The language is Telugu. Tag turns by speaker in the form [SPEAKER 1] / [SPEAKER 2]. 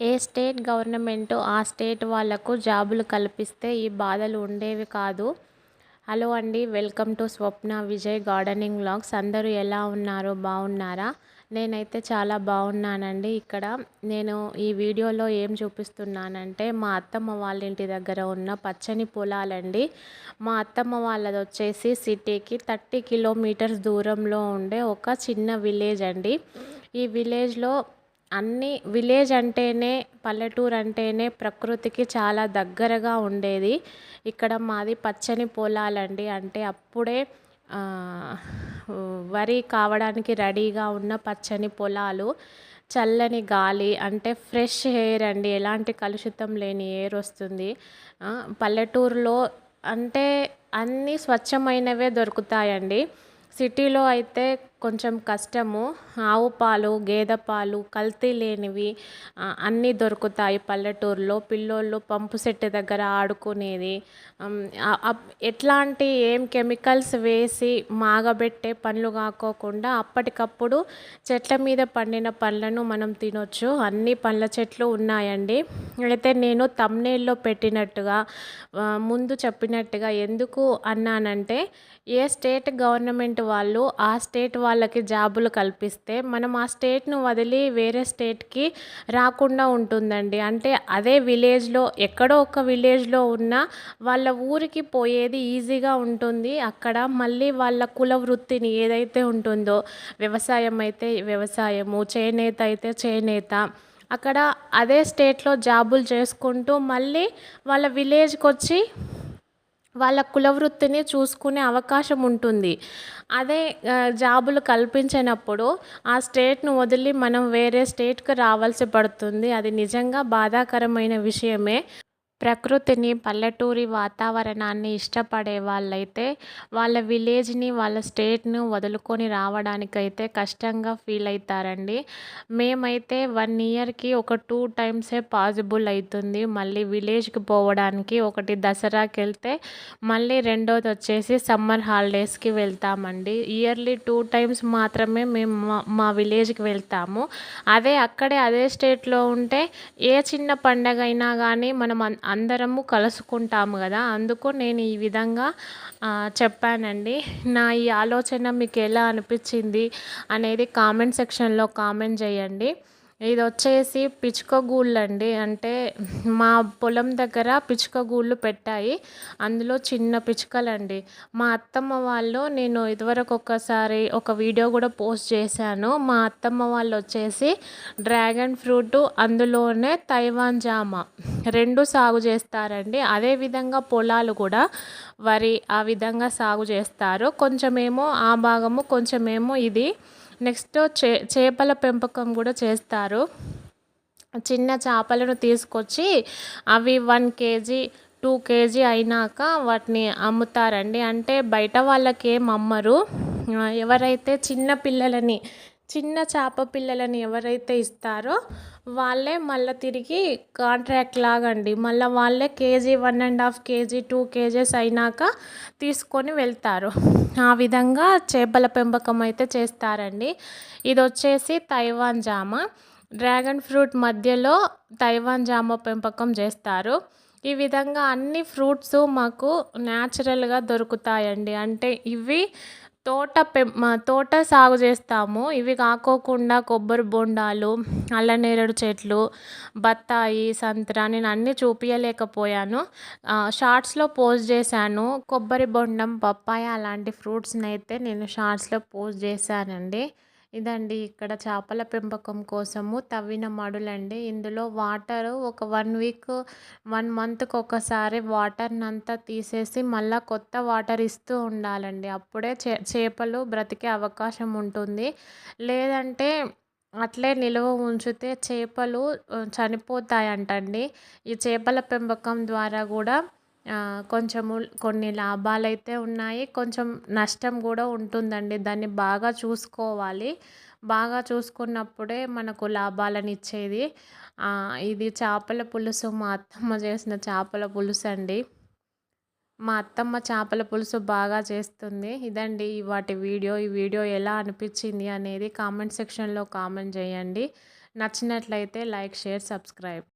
[SPEAKER 1] ఏ స్టేట్ గవర్నమెంట్ ఆ స్టేట్ వాళ్ళకు జాబులు కల్పిస్తే ఈ బాధలు ఉండేవి కాదు. హలో అండి welcome to Swapna Vijay gardening vlogs. అందరూ ఎలా ఉన్నారు? బాగున్నారా? నేనైతే చాలా బాగున్నానండి. ఇక్కడ నేను ఈ వీడియోలో ఏం చూపిస్తున్నానంటే మా అత్తమ్మ వాళ్ళ ఇంటి దగ్గర ఉన్న పచ్చని పొలాలండి. మా అత్తమ్మ వాళ్ళది వచ్చేసి సిటీకి థర్టీ కిలోమీటర్స్ దూరంలో ఉండే ఒక చిన్న విలేజ్ అండి. ఈ విలేజ్లో అన్ని విలేజ్ అంటేనే పల్లెటూరు అంటేనే ప్రకృతికి చాలా దగ్గరగా ఉండేది. ఇక్కడ మాది పచ్చని పొలాలండి. అంటే అప్పుడే వరి కావడానికి రెడీగా ఉన్న పచ్చని పొలాలు చల్లని గాలి అంటే ఫ్రెష్ ఎయిర్ అండి. ఎలాంటి కలుషితం లేని ఎయిర్ వస్తుంది. పల్లెటూరులో అంటే అన్నీ స్వచ్ఛమైనవే దొరుకుతాయండి. సిటీలో అయితే కొంచెం కష్టము. ఆవు పాలు గేదె పాలు కల్తీ లేనివి అన్నీ దొరుకుతాయి పల్లెటూరులో. పిల్లోళ్ళు పంపు సెట్ దగ్గర ఆడుకునేది. ఎట్లాంటి ఏం కెమికల్స్ వేసి మాగబెట్టే పండ్లు కాకోకుండా అప్పటికప్పుడు చెట్ల మీద పండిన పండ్లను మనం తినొచ్చు. అన్ని పండ్ల చెట్లు ఉన్నాయండి. అయితే నేను తమ్నేల్లో పెట్టినట్టుగా ముందు చెప్పినట్టుగా ఎందుకు అన్నానంటే ఏ స్టేట్ గవర్నమెంట్ వాళ్ళు ఆ స్టేట్ వాళ్ళకి జాబులు కల్పిస్తే మనం ఆ స్టేట్ను వదిలి వేరే స్టేట్కి రాకుండా ఉంటుందండి. అంటే అదే విలేజ్లో ఎక్కడో ఒక విలేజ్లో ఉన్న వాళ్ళ ఊరికి పోయేది ఈజీగా ఉంటుంది. అక్కడ మళ్ళీ వాళ్ళ కుల వృత్తిని ఏదైతే ఉంటుందో వ్యవసాయం అయితే వ్యవసాయము చేనేత అయితే చేనేత అక్కడ అదే స్టేట్లో జాబులు చేసుకుంటూ మళ్ళీ వాళ్ళ విలేజ్కి వచ్చి వాళ్ళ కుల వృత్తిని చూసుకునే అవకాశం ఉంటుంది. అదే జాబులు కల్పించినప్పుడు ఆ స్టేట్ను వదిలి మనం వేరే స్టేట్కి రావాల్సి పడుతుంది. అది నిజంగా బాధాకరమైన విషయమే. ప్రకృతిని పల్లెటూరి వాతావరణాన్ని ఇష్టపడే వాళ్ళైతే వాళ్ళ విలేజ్ని వాళ్ళ స్టేట్ను వదులుకొని రావడానికైతే కష్టంగా ఫీల్ అవుతారండి మేమైతే వన్ ఇయర్కి ఒక టూ టైమ్సే పాసిబుల్ అవుతుంది మళ్ళీ విలేజ్కి పోవడానికి ఒకటి దసరాకి వెళ్తే మళ్ళీ రెండోది వచ్చేసి సమ్మర్ హాలిడేస్కి వెళ్తామండి. ఇయర్లీ టూ టైమ్స్ మాత్రమే మేము మా విలేజ్కి వెళ్తాము. అదే అక్కడే అదే స్టేట్లో ఉంటే ఏ చిన్న పండగ అయినా కానీ మనం అందరము కలుసుకుంటాము కదా. అందుకు నేను ఈ విధంగా చెప్పానండి. నా ఈ ఆలోచన మీకు ఎలా అనిపించింది అనేది కామెంట్ సెక్షన్లో కామెంట్ చేయండి. ఇది వచ్చేసి పిచ్చుక గూళ్ళు అండి అంటే మా పొలం దగ్గర పిచ్చుక గూళ్ళు పెట్టాయి. అందులో చిన్న పిచ్చుకలండి. మా అత్తమ్మ వాళ్ళు నేను ఇదివరకు ఒక్కసారి ఒక వీడియో కూడా పోస్ట్ చేశాను. మా అత్తమ్మ వాళ్ళు వచ్చేసి డ్రాగన్ ఫ్రూట్ అందులోనే తైవాన్ జామ రెండు సాగు చేస్తారండి. అదేవిధంగా పొలాలు కూడా వరి ఆ విధంగా సాగు చేస్తారు. కొంచెమేమో ఆ భాగము కొంచెమేమో ఇది. నెక్స్ట్ చే చేపల పెంపకం కూడా చేస్తారు. చిన్న చేపలను తీసుకొచ్చి అవి వన్ కేజీ టూ కేజీ అయినాక వాటిని అమ్ముతారండి. అంటే బయట వాళ్ళకి ఏం అమ్మరు ఎవరైతే చిన్న పిల్లలని చిన్న చేప పిల్లలని ఎవరైతే ఇస్తారో వాళ్ళే మళ్ళీ తిరిగి కాంట్రాక్ట్ లాగండి. మళ్ళీ వాళ్ళే KG one and half KG two KGs అయినాక తీసుకొని వెళ్తారు. ఆ విధంగా చేపల పెంపకం అయితే చేస్తారండి. ఇది వచ్చేసి తైవాన్ జామ. డ్రాగన్ ఫ్రూట్ మధ్యలో తైవాన్ జామ పెంపకం చేస్తారు. ఈ విధంగా అన్ని ఫ్రూట్స్ మాకు న్యాచురల్గా దొరుకుతాయండి. అంటే ఇవి తోట పె తోట సాగు చేస్తాము. ఇవి కాకోకుండా కొబ్బరి బొండాలు అల్లనేరేడు చెట్లు బత్తాయి సంత్రా నేను అన్నీ చూపించలేకపోయాను షార్ట్స్లో పోస్ట్ చేశాను. కొబ్బరి బొండం పప్పాయ అలాంటి ఫ్రూట్స్ని అయితే నేను షార్ట్స్లో పోస్ట్ చేశానండి. ఇదండి ఇక్కడ చేపల పెంపకం కోసము తవ్విన మడులండి. ఇందులో వాటర్ ఒక వన్ వీక్ వన్ మంత్కి ఒకసారి వాటర్ని అంతా తీసేసి మళ్ళీ కొత్త వాటర్ ఇస్తూ ఉండాలండి. అప్పుడే చే చేపలు బ్రతికే అవకాశం ఉంటుంది. లేదంటే అట్లే నిల్వ ఉంచితే చేపలు చనిపోతాయంటండి. ఈ చేపల పెంపకం ద్వారా కూడా కొంచెము కొన్ని లాభాలైతే ఉన్నాయి. కొంచెం నష్టం కూడా ఉంటుందండి. దాన్ని బాగా చూసుకోవాలి. బాగా చూసుకున్నప్పుడే మనకు లాభాలను ఇచ్చేది. ఇది చేపల పులుసు. మా అత్తమ్మ చేసిన చేపల పులుసు అండి. మా అత్తమ్మ చేపల పులుసు బాగా చేస్తుంది. ఇదండి వాటి వీడియో. ఈ వీడియో ఎలా అనిపించింది అనేది కామెంట్ సెక్షన్లో కామెంట్ చేయండి. నచ్చినట్లయితే లైక్ షేర్ సబ్స్క్రైబ్.